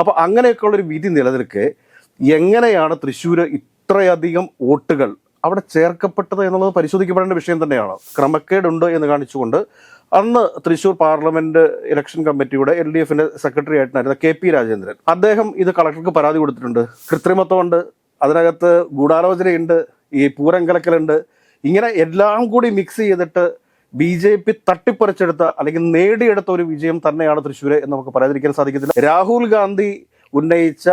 അപ്പോൾ അങ്ങനെയൊക്കെയുള്ളൊരു വിധി നിലനിൽക്കെ എങ്ങനെയാണ് തൃശ്ശൂർ ഇത്രയധികം വോട്ടുകൾ അവിടെ ചേർക്കപ്പെട്ടത് എന്നുള്ളത് പരിശോധിക്കപ്പെടേണ്ട വിഷയം തന്നെയാണ്. ക്രമക്കേടുണ്ട് എന്ന് കാണിച്ചുകൊണ്ട് അന്ന് തൃശൂർ പാർലമെന്റ് ഇലക്ഷൻ കമ്മിറ്റിയുടെ എൽ ഡി എഫിന്റെ സെക്രട്ടറി ആയിട്ടായിരുന്ന കെ പി രാജേന്ദ്രൻ. അദ്ദേഹം ഇത് കളക്ടർക്ക് പരാതി കൊടുത്തിട്ടുണ്ട്. കൃത്രിമത്വമുണ്ട്. അതിനകത്ത് ഗൂഢാലോചനയുണ്ട്. ഈ പൂരം കലക്കലുണ്ട് ഇങ്ങനെ എല്ലാം കൂടി മിക്സ് ചെയ്തിട്ട് ബി ജെ പി തട്ടിപ്പറിച്ചെടുത്ത അല്ലെങ്കിൽ നേടിയെടുത്ത ഒരു വിജയം തന്നെയാണ് തൃശ്ശൂര് എന്ന് നമുക്ക് പറയാതിരിക്കാൻ സാധിക്കത്തില്ല. രാഹുൽ ഗാന്ധി ഉന്നയിച്ച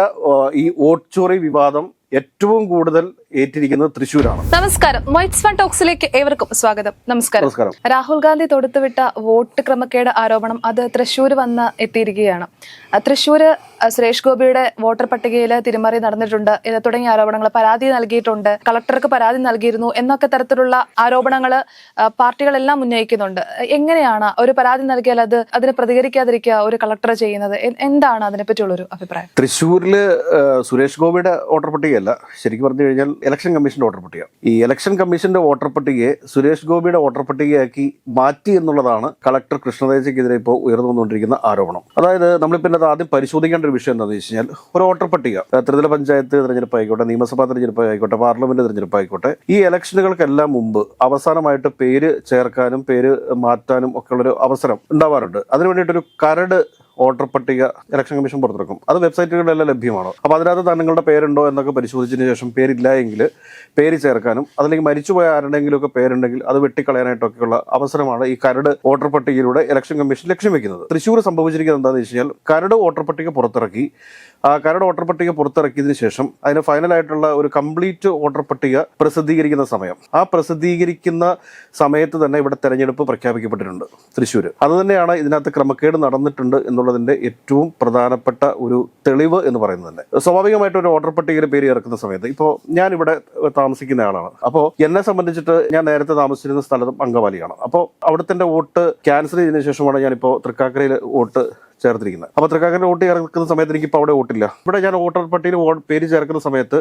ഈ വോട്ട് ചോറി വിവാദം ഏറ്റവും കൂടുതൽ ഏറ്റിരിക്കുന്നത് തൃശ്ശൂരാണ്. നമസ്കാരം. വൈറ്റ്സ് ഫൺ ടോക്സിലേക്ക് ഏവർക്കും സ്വാഗതം. നമസ്കാരം. നമസ്കാരം. രാഹുൽ ഗാന്ധി തൊടുത്തുവിട്ട വോട്ട് ക്രമക്കേട് ആരോപണം അത് തൃശ്ശൂർ വന്ന് എത്തിയിരിക്കുകയാണ്. അഹ് സുരേഷ് ഗോപിയുടെ വോട്ടർ പട്ടികയിൽ തിരിമറി നടന്നിട്ടുണ്ട്. ഇത് തുടങ്ങിയ ആരോപണങ്ങൾ പരാതി നൽകിയിട്ടുണ്ട്. കളക്ടർക്ക് പരാതി നൽകിയിരുന്നു എന്നൊക്കെ തരത്തിലുള്ള ആരോപണങ്ങൾ പാർട്ടികളെല്ലാം ഉന്നയിക്കുന്നുണ്ട്. എങ്ങനെയാണ് ഒരു പരാതി നൽകിയാൽ അത് അതിന് പ്രതികരിക്കാതിരിക്കുക ഒരു കളക്ടർ ചെയ്യുന്നത്? എന്താണ് അതിനെപ്പറ്റിയുള്ളൊരു അഭിപ്രായം? തൃശ്ശൂരിൽ സുരേഷ് ഗോപിയുടെ വോട്ടർ പട്ടികയല്ല. ശരിക്കും പറഞ്ഞു കഴിഞ്ഞാൽ ഇലക്ഷൻ കമ്മീഷന്റെ വോട്ടർ പട്ടിക. ഈ ഇലക്ഷൻ കമ്മീഷന്റെ വോട്ടർ പട്ടികയെ സുരേഷ് ഗോപിയുടെ വോട്ടർ പട്ടികയാക്കി മാറ്റി എന്നുള്ളതാണ് കളക്ടർ കൃഷ്ണദേശയ്ക്കെതിരെ ഇപ്പോൾ ഉയർന്നു വന്നുകൊണ്ടിരിക്കുന്ന ആരോപണം. അതായത് നമ്മളിപ്പോൾ ഇത് ആദ്യം പരിശോധിക്കേണ്ട ഒരു വിഷയം എന്താണെന്ന് വെച്ച് കഴിഞ്ഞാൽ ഒരു വോട്ടർ പട്ടിക. ത്രിതല പഞ്ചായത്ത് തിരഞ്ഞെടുപ്പ് ആയിക്കോട്ടെ നിയമസഭാ തിരഞ്ഞെടുപ്പ് ആയിക്കോട്ടെ പാർലമെന്റ് തിരഞ്ഞെടുപ്പ് ആയിക്കോട്ടെ ഈ ഇലക്ഷനുകൾക്കെല്ലാം മുമ്പ് അവസാനമായിട്ട് പേര് ചേർക്കാനും പേര് മാറ്റാനും ഒക്കെ ഉള്ളൊരു അവസരം ഉണ്ടാവാറുണ്ട്. അതിനു വേണ്ടിയിട്ടൊരു കരട് വോട്ടർ പട്ടിക ഇലക്ഷൻ കമ്മീഷൻ പുറത്തിറക്കും. അത് വെബ്സൈറ്റുകളിലെല്ലാം ലഭ്യമാണ്? അപ്പോൾ അതിനകത്ത് തങ്ങളുടെ പേരുണ്ടോ എന്നൊക്കെ പരിശോധിച്ചതിന് ശേഷം പേരില്ല എങ്കിൽ പേര് ചേർക്കാനും അതല്ലെങ്കിൽ മരിച്ചുപോയ ആരുടെങ്കിലുമൊക്കെ പേരുണ്ടെങ്കിൽ അത് വെട്ടിക്കളയാനായിട്ടൊക്കെയുള്ള അവസരമാണ് ഈ കരട് വോട്ടർ പട്ടികയിലൂടെ ഇലക്ഷൻ കമ്മീഷൻ ലക്ഷ്യം വെക്കുന്നത്. തൃശ്ശൂർ സംഭവിച്ചിരിക്കുന്നത് എന്താണെന്ന് വെച്ച് കഴിഞ്ഞാൽ കരട് വോട്ടർ പട്ടിക പുറത്തിറക്കി കരട് വോട്ടർ പട്ടിക പുറത്തിറക്കിയതിനു ശേഷം അതിന് ഫൈനലായിട്ടുള്ള ഒരു കംപ്ലീറ്റ് വോട്ടർ പട്ടിക പ്രസിദ്ധീകരിക്കുന്ന സമയം. ആ പ്രസിദ്ധീകരിക്കുന്ന സമയത്ത് തന്നെ ഇവിടെ തെരഞ്ഞെടുപ്പ് പ്രഖ്യാപിക്കപ്പെട്ടിട്ടുണ്ട് തൃശ്ശൂർ അതുതന്നെയാണ് ഇതിനകത്ത് ക്രമക്കേട് നടന്നിട്ടുണ്ട് എന്നുള്ളതിന്റെ ഏറ്റവും പ്രധാനപ്പെട്ട ഒരു തെളിവ് എന്ന് പറയുന്നത് തന്നെ. സ്വാഭാവികമായിട്ട് ഒരു വോട്ടർ പട്ടികയിൽ പേര് ഇറക്കുന്ന സമയത്ത് ഇപ്പോൾ ഞാൻ ഇവിടെ താമസിക്കുന്ന ആളാണ്. അപ്പോൾ എന്നെ സംബന്ധിച്ചിട്ട് ഞാൻ നേരത്തെ താമസിച്ചിരുന്ന സ്ഥലത്തും അങ്കവാലിയാണ്. അപ്പോൾ അവിടുത്തെ വോട്ട് ക്യാൻസൽ ചെയ്തതിനു ശേഷമാണ് ഞാനിപ്പോൾ തൃക്കാക്കരയിൽ വോട്ട് ചേർത്തിരിക്കുന്നത്. അപ്പോൾ തൃക്കാക്കര വോട്ട് ചേർക്കുന്ന സമയത്ത് എനിക്കിപ്പോൾ അവിടെ വോട്ടില്ല. ഇവിടെ ഞാൻ വോട്ടർ പട്ടികയിൽ വോട്ട് പേര് ചേർക്കുന്ന സമയത്ത്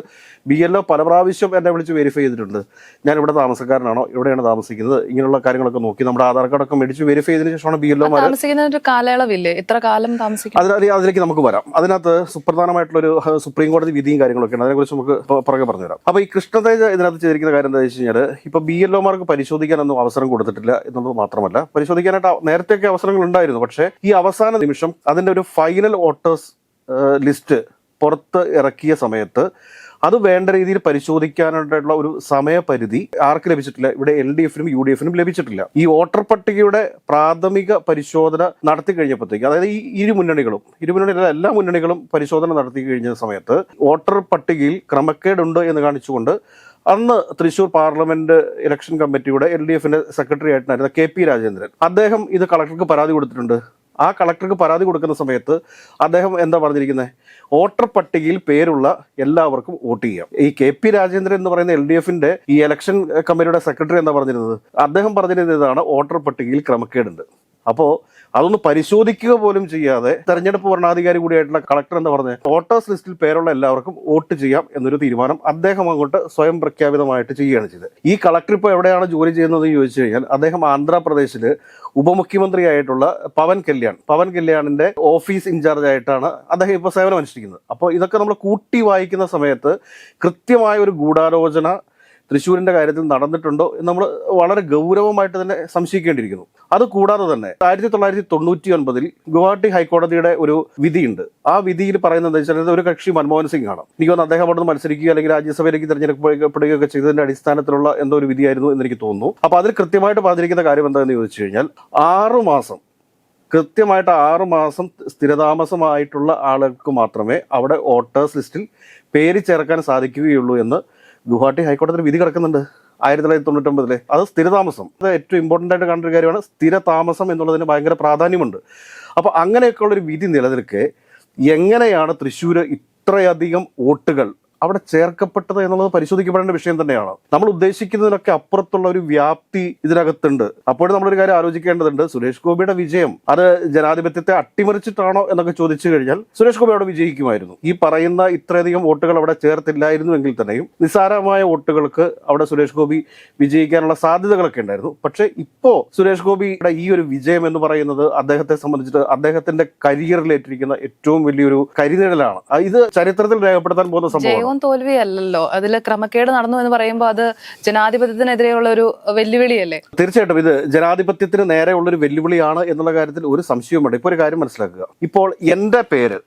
ബി എൽ ഒ പല പ്രാവശ്യം എന്നെ വിളിച്ച് വെരിഫൈ ചെയ്തിട്ടുണ്ട്. ഞാൻ ഇവിടെ താമസക്കാരനാണോ? ഇവിടെയാണ് താമസിക്കുന്നത്. ഇങ്ങനെയുള്ള കാര്യങ്ങളൊക്കെ നോക്കി നമ്മുടെ ആധാർ കാർഡൊക്കെ മേടിച്ച് വെരിഫൈ ചെയ്തതിനു ശേഷമാണ് ബി എൽ ഒ താമസിക്കുന്ന ഒരു കാലയളവില്ലേ? എത്ര കാലം താമസിക്കും അതിലേക്ക് നമുക്ക് വരാം. അതിനകത്ത് സുപ്രധാനമായിട്ടുള്ളൊരു ഒരു സുപ്രീം കോടതി വിധിയും കാര്യങ്ങളൊക്കെയാണ്. അതിനെക്കുറിച്ച് നമുക്ക് പുറകെ പറഞ്ഞുതരാം. അപ്പോൾ ഈ കൃഷ്ണതേജ ഇതിനകത്ത് ചെയ്തിരിക്കുന്ന കാര്യം എന്താ വെച്ച് കഴിഞ്ഞാൽ ഇപ്പോൾ ബി എൽ ഒമാർക്ക് പരിശോധിക്കാനൊന്നും അവസരം കൊടുത്തിട്ടില്ല എന്നുള്ളത് മാത്രമല്ല പരിശോധിക്കാനായിട്ട് നേരത്തെയൊക്കെ അവസരങ്ങൾ ഉണ്ടായിരുന്നു. പക്ഷേ ഈ അവസാന നിമിഷം അതിന്റെ ഒരു ഫൈനൽ വോട്ടേഴ്സ് ലിസ്റ്റ് പുറത്ത് ഇറക്കിയ സമയത്ത് അത് വേണ്ട രീതിയിൽ പരിശോധിക്കാനായിട്ടുള്ള ഒരു സമയപരിധി ആർക്ക് ലഭിച്ചിട്ടില്ല? ഇവിടെ എൽ ഡി എഫിനും യു ഡി എഫിനും ലഭിച്ചിട്ടില്ല. ഈ വോട്ടർ പട്ടികയുടെ പ്രാഥമിക പരിശോധന നടത്തി കഴിഞ്ഞപ്പോഴത്തേക്ക് അതായത് ഈ ഇരു മുന്നണികളും ഇരു മുന്നണികളിലെ എല്ലാ മുന്നണികളും പരിശോധന നടത്തി കഴിഞ്ഞ സമയത്ത് വോട്ടർ പട്ടികയിൽ ക്രമക്കേടുണ്ട് എന്ന് കാണിച്ചുകൊണ്ട് അന്ന് തൃശൂർ പാർലമെന്റ് ഇലക്ഷൻ കമ്മിറ്റിയുടെ എൽ ഡി എഫിന്റെ സെക്രട്ടറി ആയിട്ടായിരുന്ന കെ പി രാജേന്ദ്രൻ അദ്ദേഹം ഇത് കളക്ടർക്ക് പരാതി കൊടുത്തിട്ടുണ്ട്. ആ കളക്ടർക്ക് പരാതി കൊടുക്കുന്ന സമയത്ത് അദ്ദേഹം എന്താ പറഞ്ഞിരിക്കുന്നത് വോട്ടർ പട്ടികയിൽ പേരുള്ള എല്ലാവർക്കും വോട്ട് ചെയ്യാം. ഈ കെ പി രാജേന്ദ്രൻ എന്ന് പറയുന്ന എൽ ഡി എഫിന്റെ ഈ ഇലക്ഷൻ കമ്മിറ്റിയുടെ സെക്രട്ടറി എന്താ പറഞ്ഞിരുന്നത്? അദ്ദേഹം പറഞ്ഞിരുന്നത് ഇതാണ് വോട്ടർ പട്ടികയിൽ ക്രമക്കേടുണ്ട്. അപ്പോൾ അതൊന്ന് പരിശോധിക്കുക പോലും ചെയ്യാതെ തെരഞ്ഞെടുപ്പ് ഭരണാധികാരി കൂടിയായിട്ടുള്ള കളക്ടർ എന്ന് പറഞ്ഞ വോട്ടേഴ്സ് ലിസ്റ്റിൽ പേരുള്ള എല്ലാവർക്കും വോട്ട് ചെയ്യാം എന്നൊരു തീരുമാനം അദ്ദേഹം അങ്ങോട്ട് സ്വയം പ്രഖ്യാപിതമായിട്ട് ചെയ്യുകയാണ് ചെയ്തത്. ഈ കളക്ടർ ഇപ്പോൾ എവിടെയാണ് ജോലി ചെയ്യുന്നത് എന്ന് ചോദിച്ചു കഴിഞ്ഞാൽ അദ്ദേഹം ആന്ധ്രാപ്രദേശിൽ ഉപമുഖ്യമന്ത്രിയായിട്ടുള്ള പവൻ കല്യാൺ. പവൻ കല്യാണിന്റെ ഓഫീസ് ഇൻചാർജ് ആയിട്ടാണ് അദ്ദേഹം ഇപ്പോൾ സേവനം അനുഷ്ഠിക്കുന്നത് അപ്പോൾ ഇതൊക്കെ നമ്മൾ കൂട്ടി വായിക്കുന്ന സമയത്ത് കൃത്യമായ ഒരു ഗൂഢാലോചന തൃശ്ശൂരിന്റെ കാര്യത്തിൽ നടന്നിട്ടുണ്ടോ എന്ന് നമ്മൾ വളരെ ഗൗരവമായിട്ട് തന്നെ സംശയിക്കേണ്ടിയിരിക്കുന്നു. അത് കൂടാതെ തന്നെ ആയിരത്തി തൊള്ളായിരത്തി തൊണ്ണൂറ്റി ഒൻപതിൽ ഗുവാഹട്ടി ഹൈക്കോടതിയുടെ ഒരു വിധിയുണ്ട്. ആ വിധിയിൽ പറയുന്നത് വെച്ചാൽ ഒരു കക്ഷി മൻമോഹൻ സിംഗ് ആണ്. എനിക്ക് തോന്നുന്നു അദ്ദേഹം അവിടെ നിന്ന് മത്സരിക്കുക അല്ലെങ്കിൽ രാജ്യസഭയിലേക്ക് തിരഞ്ഞെടുക്കപ്പെടുകയൊക്കെ ചെയ്തതിന്റെ അടിസ്ഥാനത്തിലുള്ള എന്തോ ഒരു വിധിയായിരുന്നു എന്ന് എനിക്ക് തോന്നുന്നു. അപ്പോൾ അതിൽ കൃത്യമായിട്ട് പറഞ്ഞിരിക്കുന്ന കാര്യം എന്താണെന്ന് ചോദിച്ചു കഴിഞ്ഞാൽ ആറു മാസം കൃത്യമായിട്ട് ആറുമാസം സ്ഥിരതാമസമായിട്ടുള്ള ആളുകൾക്ക് മാത്രമേ അവിടെ വോട്ടേഴ്സ് ലിസ്റ്റിൽ പേര് ചേർക്കാൻ സാധിക്കുകയുള്ളൂ എന്ന് ഗുവാഹട്ടി ഹൈക്കോടതിയിൽ വിധി കിടക്കുന്നുണ്ട്. ആയിരത്തി തൊള്ളായിരത്തി തൊണ്ണൂറ്റൊമ്പതിലെ അത് സ്ഥിരതാമസം. അത് ഏറ്റവും ഇമ്പോർട്ടന്റ് ആയിട്ട് കണ്ട ഒരു കാര്യമാണ് സ്ഥിരതാമസം എന്നുള്ളതിന് ഭയങ്കര പ്രാധാന്യമുണ്ട്. അപ്പോൾ അങ്ങനെയൊക്കെ ഒരു വിധി നിലനിൽക്കെ എങ്ങനെയാണ് തൃശ്ശൂർ ഇത്രയധികം വോട്ടുകൾ അവിടെ ചേർക്കപ്പെട്ടത് എന്നുള്ളത് പരിശോധിക്കപ്പെടേണ്ട വിഷയം തന്നെയാണ്. നമ്മൾ ഉദ്ദേശിക്കുന്നതിനൊക്കെ അപ്പുറത്തുള്ള ഒരു വ്യാപ്തി ഇതിനകത്തുണ്ട്. അപ്പോഴും നമ്മളൊരു കാര്യം ആലോചിക്കേണ്ടതുണ്ട്. സുരേഷ് ഗോപിയുടെ വിജയം അത് ജനാധിപത്യത്തെ അട്ടിമറിച്ചിട്ടാണോ എന്നൊക്കെ ചോദിച്ചു കഴിഞ്ഞാൽ സുരേഷ് ഗോപി അവിടെ വിജയിക്കുമായിരുന്നു. ഈ പറയുന്ന ഇത്രയധികം വോട്ടുകൾ അവിടെ ചേർത്തില്ലായിരുന്നുവെങ്കിൽ തന്നെയും നിസ്സാരമായ വോട്ടുകൾക്ക് അവിടെ സുരേഷ് ഗോപി വിജയിക്കാനുള്ള സാധ്യതകളൊക്കെ ഉണ്ടായിരുന്നു. പക്ഷേ ഇപ്പോ സുരേഷ് ഗോപിയുടെ ഈ ഒരു വിജയം എന്ന് പറയുന്നത് അദ്ദേഹത്തെ സംബന്ധിച്ചിട്ട് അദ്ദേഹത്തിന്റെ കരിയറിൽ ഏറ്റിരിക്കുന്ന ഏറ്റവും വലിയൊരു കരിനിഴലാണ്. ഇത് ചരിത്രത്തിൽ രേഖപ്പെടുത്താൻ പോകുന്ന സംഭവമാണ്. ജയവും തോൽവിയും അല്ലല്ലോ അതിൽ ക്രമക്കേട് നടന്നു എന്ന് പറയുമ്പോൾ അത് ജനാധിപത്യത്തിനെതിരെയുള്ള ഒരു വെല്ലുവിളിയല്ലേ? തീർച്ചയായിട്ടും ഇത് ജനാധിപത്യത്തിന് നേരെയുള്ള ഒരു വെല്ലുവിളിയാണ് എന്നുള്ള കാര്യത്തിൽ ഒരു സംശയവുമുണ്ട്. ഇപ്പോൾ ഒരു കാര്യം മനസ്സിലാക്കുക. ഇപ്പോൾ എന്റെ പേര്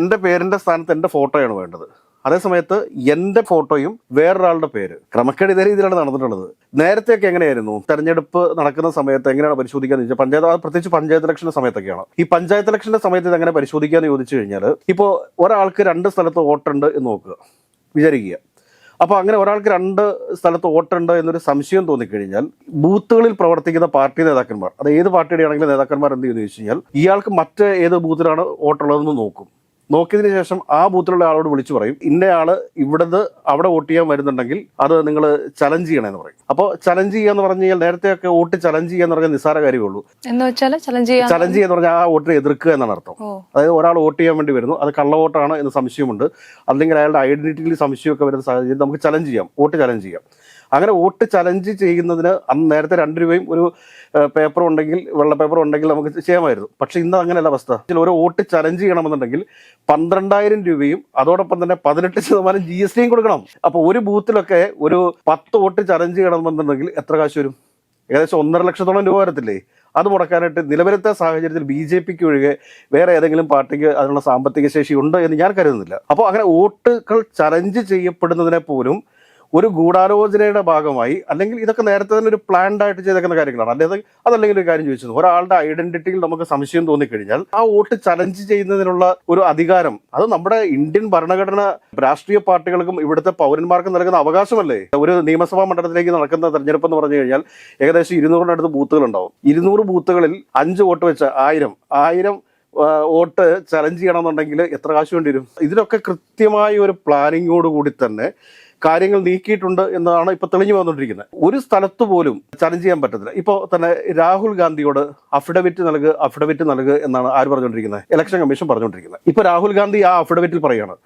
എന്റെ പേരിന്റെ സ്ഥാനത്ത് എന്റെ ഫോട്ടോയാണ് വേണ്ടത്. അതേസമയത്ത് എന്റെ ഫോട്ടോയും വേറൊരാളുടെ പേര്. ക്രമക്കേട് ഇതേ രീതിയിലാണ് നടന്നിട്ടുള്ളത്. നേരത്തെയൊക്കെ എങ്ങനെയായിരുന്നു? തെരഞ്ഞെടുപ്പ് നടക്കുന്ന സമയത്ത് എങ്ങനെയാണ് പരിശോധിക്കാന്ന് ചോദിച്ചാൽ പഞ്ചായത്ത് പ്രത്യേകിച്ച് പഞ്ചായത്ത് ഇലക്ഷന്റെ സമയത്തൊക്കെയാണ്. ഈ പഞ്ചായത്ത് ഇലക്ഷന്റെ സമയത്ത് ഇത് എങ്ങനെ പരിശോധിക്കാന്ന് ചോദിച്ചു കഴിഞ്ഞാൽ ഇപ്പോൾ ഒരാൾക്ക് രണ്ട് സ്ഥലത്ത് വോട്ടുണ്ട് എന്ന് നോക്കുക. വിചാരിക്കുക. അപ്പോൾ അങ്ങനെ ഒരാൾക്ക് രണ്ട് സ്ഥലത്ത് വോട്ടുണ്ട് എന്നൊരു സംശയം തോന്നിക്കഴിഞ്ഞാൽ ബൂത്തുകളിൽ പ്രവർത്തിക്കുന്ന പാർട്ടി നേതാക്കന്മാർ അത് ഏത് പാർട്ടിയുടെ ആണെങ്കിലും നേതാക്കന്മാർ എന്ത് ചെയ്യുന്നു ചോദിച്ചു കഴിഞ്ഞാൽ ഇയാൾക്ക് മറ്റ് ഏത് ബൂത്തിലാണ് വോട്ടുള്ളതെന്ന് നോക്കും. നോക്കിയതിന് ശേഷം ആ ബൂത്തിലുള്ള ആളോട് വിളിച്ചു പറയും ഇന്നയാൾ ഇവിടുന്ന് അവിടെ വോട്ട് ചെയ്യാൻ വരുന്നുണ്ടെങ്കിൽ അത് നിങ്ങൾ ചലഞ്ച് ചെയ്യണമെന്ന് പറയും. അപ്പോൾ ചലഞ്ച് ചെയ്യാന്ന് പറഞ്ഞു കഴിഞ്ഞാൽ നേരത്തെയൊക്കെ വോട്ട് ചലഞ്ച് ചെയ്യാന്ന് പറഞ്ഞാൽ നിസ്സാര കാര്യമേ ഉള്ളൂ. എന്ന് വെച്ചാൽ ചലഞ്ച് ചലഞ്ച് ചെയ്യാന്ന് പറഞ്ഞാൽ ആ വോട്ടിനെ എതിർക്കുക എന്നാണ് അർത്ഥം. അതായത് ഒരാൾ വോട്ട് ചെയ്യാൻ വേണ്ടി വരുന്നു അത് കള്ള വോട്ടാണ് എന്ന് സംശയമുണ്ട്. അല്ലെങ്കിൽ അയാളുടെ ഐഡന്റിറ്റിയിൽ സംശയമൊക്കെ വരുന്ന സാഹചര്യം നമുക്ക് ചലഞ്ച് ചെയ്യാം വോട്ട് ചലഞ്ച് ചെയ്യാം. അങ്ങനെ വോട്ട് ചലഞ്ച് ചെയ്യുന്നതിന് അന്ന് നേരത്തെ രണ്ട് രൂപയും ഒരു പേപ്പർ ഉണ്ടെങ്കിൽ വെള്ള പേപ്പർ ഉണ്ടെങ്കിൽ നമുക്ക് ചെയ്യാമായിരുന്നു പക്ഷെ ഇന്ന് അങ്ങനെയല്ല അവസ്ഥ. ഒരു വോട്ട് ചലഞ്ച് ചെയ്യണമെന്നുണ്ടെങ്കിൽ പന്ത്രണ്ടായിരം രൂപയും അതോടൊപ്പം തന്നെ പതിനെട്ട് ശതമാനം ജി എസ് ടിയും കൊടുക്കണം. അപ്പോൾ ഒരു ബൂത്തിലൊക്കെ ഒരു പത്ത് വോട്ട് ചലഞ്ച് ചെയ്യണമെന്നുണ്ടെങ്കിൽ എത്ര കാശ് വരും? ഏകദേശം ഒന്നര ലക്ഷത്തോളം രൂപ വരത്തില്ലേ? അത് മുടക്കാനായിട്ട് നിലവിലത്തെ സാഹചര്യത്തിൽ ബി ജെ പിക്ക് ഒഴികെ വേറെ ഏതെങ്കിലും പാർട്ടിക്ക് അതിനുള്ള സാമ്പത്തിക ശേഷി ഉണ്ട് എന്ന് ഞാൻ കരുതുന്നില്ല. അപ്പോൾ അങ്ങനെ വോട്ടുകൾ ചലഞ്ച് ചെയ്യപ്പെടുന്നതിനെ പോലും ഒരു ഗൂഢാലോചനയുടെ ഭാഗമായി അല്ലെങ്കിൽ ഇതൊക്കെ നേരത്തെ തന്നെ ഒരു പ്ലാൻഡ് ആയിട്ട് ചെയ്തേക്കുന്ന കാര്യങ്ങളാണ്. അല്ലെങ്കിൽ അതല്ലെങ്കിൽ ഒരു കാര്യം ചോദിച്ചത്. ഒരാളുടെ ഐഡന്റിറ്റിയിൽ നമുക്ക് സംശയം തോന്നിക്കഴിഞ്ഞാൽ ആ വോട്ട് ചലഞ്ച് ചെയ്യുന്നതിനുള്ള ഒരു അധികാരം അത് നമ്മുടെ ഇന്ത്യൻ ഭരണഘടന രാഷ്ട്രീയ പാർട്ടികൾക്കും ഇവിടുത്തെ പൗരന്മാർക്കും നൽകുന്ന അവകാശമല്ലേ? ഒരു നിയമസഭാ മണ്ഡലത്തിലേക്ക് നടക്കുന്ന തെരഞ്ഞെടുപ്പ് എന്ന് പറഞ്ഞു കഴിഞ്ഞാൽ ഏകദേശം ഇരുന്നൂറിനടുത്ത് ബൂത്തുകൾ ഉണ്ടാവും. ഇരുന്നൂറ് ബൂത്തുകളിൽ അഞ്ച് വോട്ട് വെച്ച് ആയിരം. ആയിരം വോട്ട് ചലഞ്ച് ചെയ്യണമെന്നുണ്ടെങ്കിൽ എത്ര കാശ് വേണ്ടി വരും? ഇതിനൊക്കെ കൃത്യമായ ഒരു പ്ലാനിങ്ങോട് കൂടി തന്നെ കാര്യങ്ങൾ നീക്കിയിട്ടുണ്ട് എന്നതാണ് ഇപ്പൊ തെളിഞ്ഞു വന്നുകൊണ്ടിരിക്കുന്നത്. ഒരു സ്ഥലത്ത് പോലും ചലഞ്ച് ചെയ്യാൻ പറ്റത്തില്ല. ഇപ്പോൾ തന്നെ രാഹുൽ ഗാന്ധിയോട് അഫിഡവിറ്റ് നൽകുക അഫിഡവിറ്റ് നൽകുക എന്നാണ് ആര് പറഞ്ഞുകൊണ്ടിരിക്കുന്നത്? ഇലക്ഷൻ കമ്മീഷൻ പറഞ്ഞുകൊണ്ടിരിക്കുന്നത്. ഇപ്പൊ രാഹുൽ ഗാന്ധി ആ അഫിഡവിറ്റിൽ പറയുകയാണ്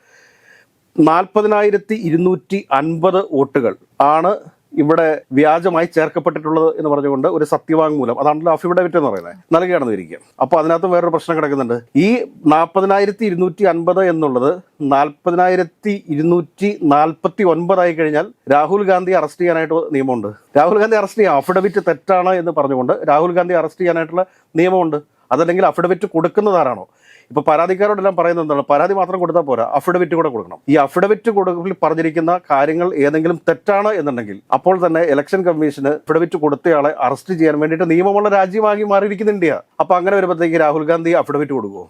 നാൽപ്പതിനായിരത്തി ഇരുന്നൂറ്റി അൻപത് വോട്ടുകൾ ആണ് ഇവിടെ വ്യാജമായി ചേർക്കപ്പെട്ടിട്ടുള്ളത് എന്ന് പറഞ്ഞുകൊണ്ട് ഒരു സത്യവാങ്മൂലം അതാണല്ലോ അഫിഡവിറ്റ് എന്ന് പറയുന്നത് നൽകുകയാണെന്ന് ഇരിക്കുക അപ്പോൾ അതിനകത്ത് വേറൊരു പ്രശ്നം കിടക്കുന്നുണ്ട്. ഈ നാൽപ്പതിനായിരത്തി ഇരുന്നൂറ്റി അൻപത് എന്നുള്ളത് നാൽപ്പതിനായിരത്തി ഇരുന്നൂറ്റി നാൽപ്പത്തി ഒൻപതായി കഴിഞ്ഞാൽ രാഹുൽ ഗാന്ധി അറസ്റ്റ് ചെയ്യാനായിട്ട് നിയമമുണ്ട്. രാഹുൽ ഗാന്ധി അറസ്റ്റ് ചെയ്യാം. അഫിഡവിറ്റ് തെറ്റാണ് എന്ന് പറഞ്ഞുകൊണ്ട് രാഹുൽ ഗാന്ധി അറസ്റ്റ് ചെയ്യാനായിട്ടുള്ള നിയമമുണ്ട്. അതല്ലെങ്കിൽ അഫിഡവിറ്റ് കൊടുക്കുന്നതാരാണോ? ഇപ്പൊ പരാതിക്കാരോടെല്ലാം പറയുന്നത് എന്താണ്? പരാതി മാത്രം കൊടുത്താൽ പോരാ അഫിഡവിറ്റ് കൂടെ കൊടുക്കണം. ഈ അഫിഡവിറ്റ് കൊടുക്കൽ പറഞ്ഞിരിക്കുന്ന കാര്യങ്ങൾ ഏതെങ്കിലും തെറ്റാണ് എന്നുണ്ടെങ്കിൽ അപ്പോൾ തന്നെ ഇലക്ഷൻ കമ്മീഷന് അഫിഡവിറ്റ് കൊടുത്തയാളെ അറസ്റ്റ് ചെയ്യാൻ വേണ്ടിയിട്ട് നിയമമുള്ള രാജ്യമാകി മാറിയിരിക്കുന്ന ഇന്ത്യ. അപ്പൊ അങ്ങനെ വരുമ്പോഴത്തേക്ക് രാഹുൽ ഗാന്ധി അഫിഡവിറ്റ് കൊടുക്കുമോ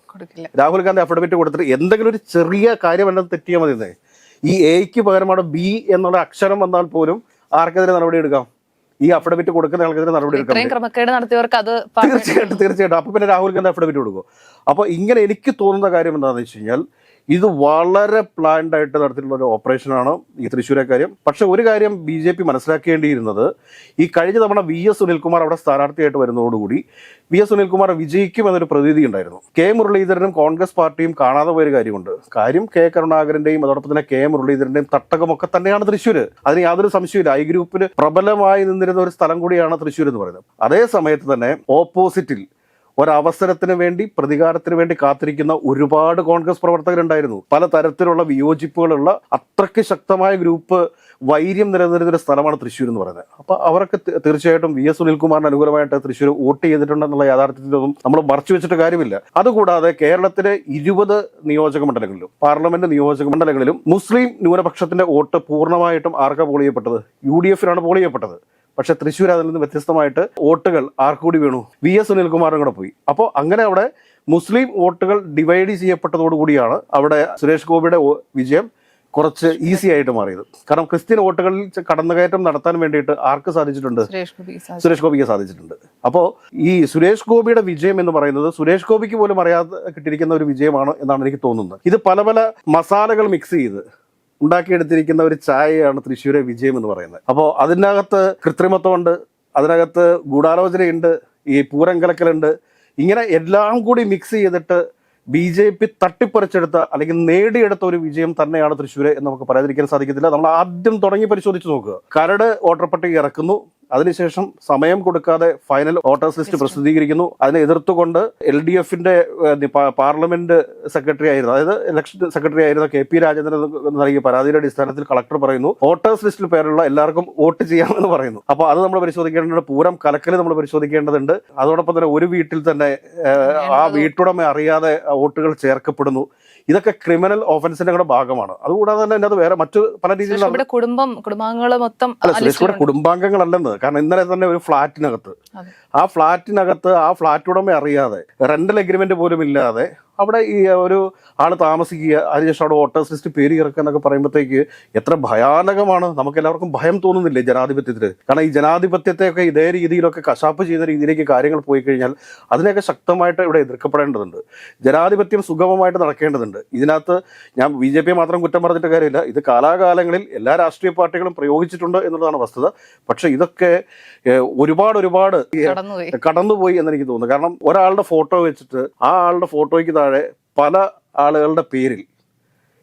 രാഹുൽ ഗാന്ധി അഫിഡവിറ്റ് കൊടുത്തിട്ട് എന്തെങ്കിലും ഒരു ചെറിയ കാര്യം എന്നത് തെറ്റിയാൽ മതി. ഈ എയ്ക്ക് പകരമാണ് ബി എന്നുള്ള അക്ഷരം വന്നാൽ പോലും ആർക്കെതിരെ നടപടി എടുക്കാം? ഈ അഫിഡവിറ്റ് കൊടുക്കുന്ന ആൾക്കെതിരെ നടപടി തീർച്ചയായിട്ടും തീർച്ചയായിട്ടും. അപ്പൊ പിന്നെ രാഹുൽ ഗാന്ധി അഫിഡവിറ്റ് കൊടുക്കും? അപ്പൊ ഇങ്ങനെ എനിക്ക് തോന്നുന്ന കാര്യം എന്താണെന്ന് വെച്ച് കഴിഞ്ഞാൽ ഇത് വളരെ പ്ലാൻഡ് ആയിട്ട് നടത്തിയിട്ടുള്ള ഒരു ഓപ്പറേഷനാണ് ഈ തൃശ്ശൂരെ കാര്യം. പക്ഷെ ഒരു കാര്യം ബി ജെ പി മനസ്സിലാക്കേണ്ടിയിരുന്നത് ഈ കഴിഞ്ഞ തവണ വി എസ് സുനിൽകുമാർ അവിടെ സ്ഥാനാർത്ഥിയായിട്ട് വരുന്നതോടുകൂടി വി എസ് സുനിൽകുമാർ വിജയിക്കും എന്നൊരു പ്രതീതി ഉണ്ടായിരുന്നു. കെ മുരളീധരനും കോൺഗ്രസ് പാർട്ടിയും കാണാതെ പോയൊരു കാര്യമുണ്ട്. കാര്യം കെ കരുണാകരന്റെയും അതോടൊപ്പം തന്നെ കെ മുരളീധരന്റെയും തട്ടകമൊക്കെ തന്നെയാണ് തൃശ്ശൂർ അതിന് യാതൊരു സംശയമില്ല ഐ ഗ്രൂപ്പിൽ പ്രബലമായി നിന്നിരുന്ന ഒരു സ്ഥലം കൂടിയാണ് തൃശ്ശൂർ എന്ന് പറയുന്നത്. അതേ സമയത്ത് തന്നെ ഓപ്പോസിറ്റിൽ ഒരവസരത്തിന് വേണ്ടി പ്രതികാരത്തിന് വേണ്ടി കാത്തിരിക്കുന്ന ഒരുപാട് കോൺഗ്രസ് പ്രവർത്തകരുണ്ടായിരുന്നു. പല തരത്തിലുള്ള വിയോജിപ്പുകളുള്ള അത്രയ്ക്ക് ശക്തമായ ഗ്രൂപ്പ് വൈര്യം നിലനിന്നിരുന്ന ഒരു സ്ഥലമാണ് തൃശ്ശൂർ എന്ന് പറയുന്നത്. അപ്പൊ അവർക്ക് തീർച്ചയായിട്ടും വി എസ് സുനിൽകുമാറിന് അനുകൂലമായിട്ട് തൃശ്ശൂർ വോട്ട് ചെയ്തിട്ടുണ്ടെന്നുള്ള യാഥാർത്ഥ്യത്തിലൊന്നും നമ്മൾ മറച്ചു വെച്ചിട്ട് കാര്യമില്ല. അതുകൂടാതെ കേരളത്തിലെ ഇരുപത് നിയോജക മണ്ഡലങ്ങളിലും പാർലമെന്റ് നിയോജക മണ്ഡലങ്ങളിലും മുസ്ലിം ന്യൂനപക്ഷത്തിന്റെ വോട്ട് പൂർണമായിട്ടും ആർക്കാ പോൾ ചെയ്യപ്പെട്ടത്? യു ഡി എഫിനാണ് പോൾ ചെയ്യപ്പെട്ടത്. പക്ഷെ തൃശ്ശൂർ അതിൽ നിന്ന് വ്യത്യസ്തമായിട്ട് വോട്ടുകൾ ആർക്കൂടി വീണു? വി എസ് സുനിൽകുമാറും കൂടെ പോയി. അപ്പോൾ അങ്ങനെ അവിടെ മുസ്ലിം വോട്ടുകൾ ഡിവൈഡ് ചെയ്യപ്പെട്ടതോടുകൂടിയാണ് അവിടെ സുരേഷ് ഗോപിയുടെ വിജയം കുറച്ച് ഈസി ആയിട്ട് മാറിയത്. കാരണം ക്രിസ്ത്യൻ വോട്ടുകളിൽ കടന്നുകയറ്റം നടത്താൻ വേണ്ടിയിട്ട് ആർക്ക് സാധിച്ചിട്ടുണ്ട്? സുരേഷ് ഗോപിക്ക് സാധിച്ചിട്ടുണ്ട്. അപ്പോൾ ഈ സുരേഷ് ഗോപിയുടെ വിജയം എന്ന് പറയുന്നത് സുരേഷ് ഗോപിക്ക് പോലും അറിയാതെ കിട്ടിയിരിക്കുന്ന ഒരു വിജയമാണ് എന്നാണ് എനിക്ക് തോന്നുന്നത്. ഇത് പല പല മസാലകൾ മിക്സ് ചെയ്ത് ഉണ്ടാക്കിയെടുത്തിരിക്കുന്ന ഒരു ചായയാണ് തൃശ്ശൂരെ വിജയം എന്ന് പറയുന്നത്. അപ്പോൾ അതിനകത്ത് കൃത്രിമത്വമുണ്ട് അതിനകത്ത് ഗൂഢാലോചനയുണ്ട് ഈ പൂരം കലക്കലുണ്ട് ഇങ്ങനെ എല്ലാം കൂടി മിക്സ് ചെയ്തിട്ട് ബി ജെ പി തട്ടിപ്പറിച്ചെടുത്ത അല്ലെങ്കിൽ നേടിയെടുത്ത ഒരു വിജയം തന്നെയാണ് തൃശ്ശൂര് എന്ന് നമുക്ക് പറയാതിരിക്കാൻ സാധിക്കത്തില്ല. നമ്മൾ ആദ്യം തുടങ്ങി പരിശോധിച്ച് നോക്കുക. കരട് വോട്ടർ പട്ടിക ഇറക്കുന്നു. അതിനുശേഷം സമയം കൊടുക്കാതെ ഫൈനൽ വോട്ടേഴ്സ് ലിസ്റ്റ് പ്രസിദ്ധീകരിക്കുന്നു. അതിനെ എതിർത്തുകൊണ്ട് എൽ ഡി എഫിന്റെ പാർലമെന്റ് സെക്രട്ടറി ആയിരുന്നു. അതായത് ഇലക്ഷൻ സെക്രട്ടറി ആയിരുന്ന കെ പി രാജേന്ദ്രൻ നൽകിയ പരാതിയുടെ അടിസ്ഥാനത്തിൽ കളക്ടർ പറയുന്നു വോട്ടേഴ്സ് ലിസ്റ്റിൽ പേരുള്ള എല്ലാവർക്കും വോട്ട് ചെയ്യാമെന്ന് പറയുന്നു. അപ്പോൾ അത് നമ്മൾ പരിശോധിക്കേണ്ടതുണ്ട്. പൂരം കലക്കൽ നമ്മൾ പരിശോധിക്കേണ്ടതുണ്ട്. അതോടൊപ്പം തന്നെ ഒരു വീട്ടിൽ തന്നെ ആ വീട്ടുടമ അറിയാതെ വോട്ടുകൾ ചേർക്കപ്പെടുന്നു. ഇതൊക്കെ ക്രിമിനൽ ഓഫൻസിന്റെ കൂടെ ഭാഗമാണ്. അതുകൂടാതെ തന്നെ അതിനകത്ത് വേറെ മറ്റു പല രീതിയിൽ കുടുംബം കുടുംബാംഗങ്ങൾ മൊത്തം അല്ല ആ സുരേഷ് കുടുംബാംഗങ്ങളല്ലെന്ന്. കാരണം ഇന്നലെ തന്നെ ഒരു ഫ്ലാറ്റിനകത്ത് അതെ. ആ ഫ്ലാറ്റിനകത്ത് ആ ഫ്ലാറ്റ് ഉടമ അറിയാതെ റെന്റൽ അഗ്രിമെന്റ് പോലും ഇല്ലാതെ അവിടെ ഈ ഒരു ആൾ താമസിക്കുക അതിനുശേഷം അവിടെ വോട്ടേഴ്സ് ലിസ്റ്റ് പേര് ഇറക്കുക എന്നൊക്കെ പറയുമ്പോഴത്തേക്ക് എത്ര ഭയാനകമാണ്. നമുക്ക് എല്ലാവർക്കും ഭയം തോന്നുന്നില്ലേ ജനാധിപത്യത്തിൽ കാരണം ഈ ജനാധിപത്യത്തെയൊക്കെ ഇതേ രീതിയിലൊക്കെ കശാപ്പ് ചെയ്യുന്ന രീതിയിലേക്ക് കാര്യങ്ങൾ പോയി കഴിഞ്ഞാൽ അതിനെയൊക്കെ ശക്തമായിട്ട് ഇവിടെ എതിർക്കപ്പെടേണ്ടതുണ്ട്. ജനാധിപത്യം സുഗമമായിട്ട് നടക്കേണ്ടതുണ്ട്. ഇതിനകത്ത് ഞാൻ ബി ജെ പി മാത്രം കുറ്റം പറഞ്ഞിട്ട് കാര്യമില്ല. ഇത് കാലാകാലങ്ങളിൽ എല്ലാ രാഷ്ട്രീയ പാർട്ടികളും പ്രയോഗിച്ചിട്ടുണ്ട് എന്നുള്ളതാണ് വസ്തുത. പക്ഷേ ഇതൊക്കെ ഒരുപാട് ഒരുപാട് കടന്നുപോയി. കടന്നുപോയി എന്ന് എനിക്ക് തോന്നുന്നു. കാരണം ഒരാളുടെ ഫോട്ടോ വെച്ചിട്ട് ആ ആളുടെ ഫോട്ടോയ്ക്ക് താഴെ പല ആളുകളുടെ പേരിൽ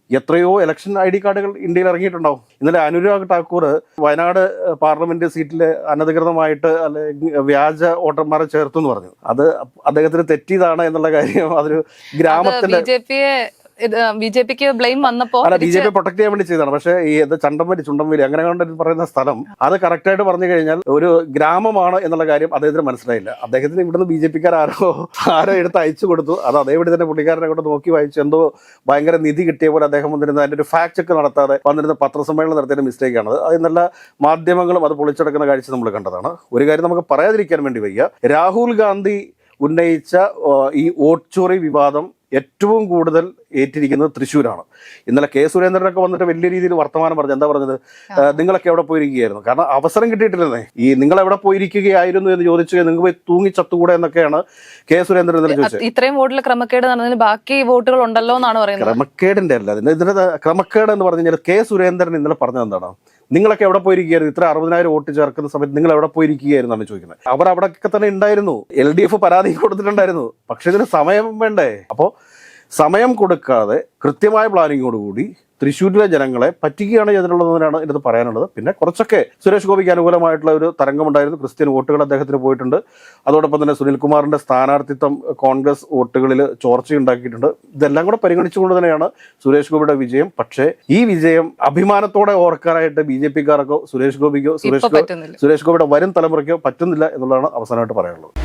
എത്രയോ ഇലക്ഷൻ ഐ ഡി കാർഡുകൾ ഇന്ത്യയിൽ ഇറങ്ങിയിട്ടുണ്ടാവും. ഇന്നലെ അനുരാഗ് ഠാക്കൂർ വയനാട് പാർലമെന്റ് സീറ്റിൽ അനധികൃതമായിട്ട് അല്ലെങ്കിൽ വ്യാജ വോട്ടർമാരെ ചേർത്തു എന്ന് പറഞ്ഞു. അത് അദ്ദേഹത്തിന് തെറ്റിയതാണ് എന്നുള്ള കാര്യം അതൊരു ബി ഗ്രാമത്തിന്റെ ജെ പിയെ ബി ജെ പിക്ക് ബ്ലെയിം വന്നപ്പോ ബി ജെ പി പ്രൊട്ടക്ട് ചെയ്യാൻ വേണ്ടി ചെയ്തതാണ്. പക്ഷേ ഈ ഇത് ചണ്ടംവലി ചുണ്ടംവലി അങ്ങനെ കൊണ്ട് പറയുന്ന സ്ഥലം അത് കറക്റ്റ് ആയിട്ട് പറഞ്ഞു കഴിഞ്ഞാൽ ഒരു ഗ്രാമമാണ് എന്നുള്ള കാര്യം അദ്ദേഹത്തിന് മനസ്സിലായില്ല. അദ്ദേഹത്തിന് ഇവിടുന്ന് ബി ജെ പിക്കാർ ആരോ ആരോ എടുത്ത് അയച്ചു കൊടുത്തു. അത് അതേപടി തന്നെ പുള്ളിക്കാരനെ കൊണ്ട് നോക്കി വായിച്ചു. എന്തോ ഭയങ്കര നിധി കിട്ടിയ പോലെ അദ്ദേഹം വന്നിരുന്ന. അതിന്റെ ഒരു ഫാക്ട് ചെക്ക് നടത്താതെ വന്നിരുന്ന പത്രസമ്മേളനം നടത്തിയ മിസ്റ്റേക്കാണ് അത് നല്ല മാധ്യമങ്ങളും അത് പൊളിച്ചെടുക്കുന്ന കാഴ്ച നമ്മൾ കണ്ടതാണ്. ഒരു കാര്യം നമുക്ക് പറയാതിരിക്കാൻ വേണ്ടി വയ്യ. രാഹുൽ ഗാന്ധി ഉന്നയിച്ച ഈ വോട്ട് ചോറി വിവാദം ഏറ്റവും കൂടുതൽ ഏറ്റിരിക്കുന്നത് തൃശ്ശൂരാണ്. ഇന്നലെ കെ സുരേന്ദ്രനൊക്കെ വന്നിട്ട് വലിയ രീതിയിൽ വർത്തമാനം പറഞ്ഞു. എന്താ പറഞ്ഞത്? നിങ്ങളൊക്കെ എവിടെ പോയിരിക്കുകയായിരുന്നു? കാരണം അവസരം കിട്ടിയിട്ടില്ലെന്നേ. ഈ നിങ്ങൾ എവിടെ പോയിരിക്കുകയായിരുന്നു എന്ന് ചോദിച്ചു നിങ്ങൾ പോയി തൂങ്ങി ചത്തുകൂടെ എന്നൊക്കെയാണ് കെ സുരേന്ദ്രൻ ഇന്നലെ ചോദിച്ചത്. ഇത്രയും വോട്ടിൽ ക്രമക്കേട് നടന്നതിന് ബാക്കി വോട്ടുകൾ ഉണ്ടല്ലോ എന്നാണ് പറയുന്നത്. ക്രമക്കേടിന്റെ അല്ല. ഇതിന്റെ ക്രമക്കേട് എന്ന് പറഞ്ഞു കഴിഞ്ഞാൽ കെ സുരേന്ദ്രൻ ഇന്നലെ പറഞ്ഞത് എന്താണ്? നിങ്ങളൊക്കെ എവിടെ പോയിരിക്കുകയായിരുന്നു? ഇത്ര അറുപതിനായിരം വോട്ട് ചേർക്കുന്ന സമയത്ത് നിങ്ങൾ എവിടെ പോയിരിക്കുകയായിരുന്നു എന്നാണ് ചോദിക്കുന്നത്. അവർ അവിടെയൊക്കെ തന്നെ ഉണ്ടായിരുന്നു. എൽ ഡി എഫ് പരാതി കൊടുത്തിട്ടുണ്ടായിരുന്നു. പക്ഷെ ഇതിന് സമയം വേണ്ടേ? അപ്പോൾ സമയം കൊടുക്കാതെ കൃത്യമായ പ്ലാനിങ്ങോടുകൂടി തൃശ്ശൂരിലെ ജനങ്ങളെ പറ്റിക്കുകയാണ് ചെയ്തിട്ടുള്ളതെന്നാണ് ഇതിനകത്ത് പറയാനുള്ളത്. പിന്നെ കുറച്ചൊക്കെ സുരേഷ് ഗോപിക്ക് അനുകൂലമായിട്ടുള്ള ഒരു തരംഗമുണ്ടായിരുന്നു. ക്രിസ്ത്യൻ വോട്ടുകൾ അദ്ദേഹത്തിന് പോയിട്ടുണ്ട്. അതോടൊപ്പം തന്നെ സുനിൽകുമാറിന്റെ സ്ഥാനാർത്ഥിത്വം കോൺഗ്രസ് വോട്ടുകളിൽ ചോർച്ച ഉണ്ടാക്കിയിട്ടുണ്ട്. ഇതെല്ലാം കൂടെ പരിഗണിച്ചുകൊണ്ട് തന്നെയാണ് സുരേഷ് ഗോപിയുടെ വിജയം. പക്ഷേ ഈ വിജയം അഭിമാനത്തോടെ ഓർക്കാനായിട്ട് ബി ജെ പിക്കാർക്കോ സുരേഷ് ഗോപിക്കോ സുരേഷ് സുരേഷ് ഗോപിയുടെ വരും തലമുറയ്ക്കോ പറ്റുന്നില്ല എന്നുള്ളതാണ് അവസാനമായിട്ട് പറയാനുള്ളത്.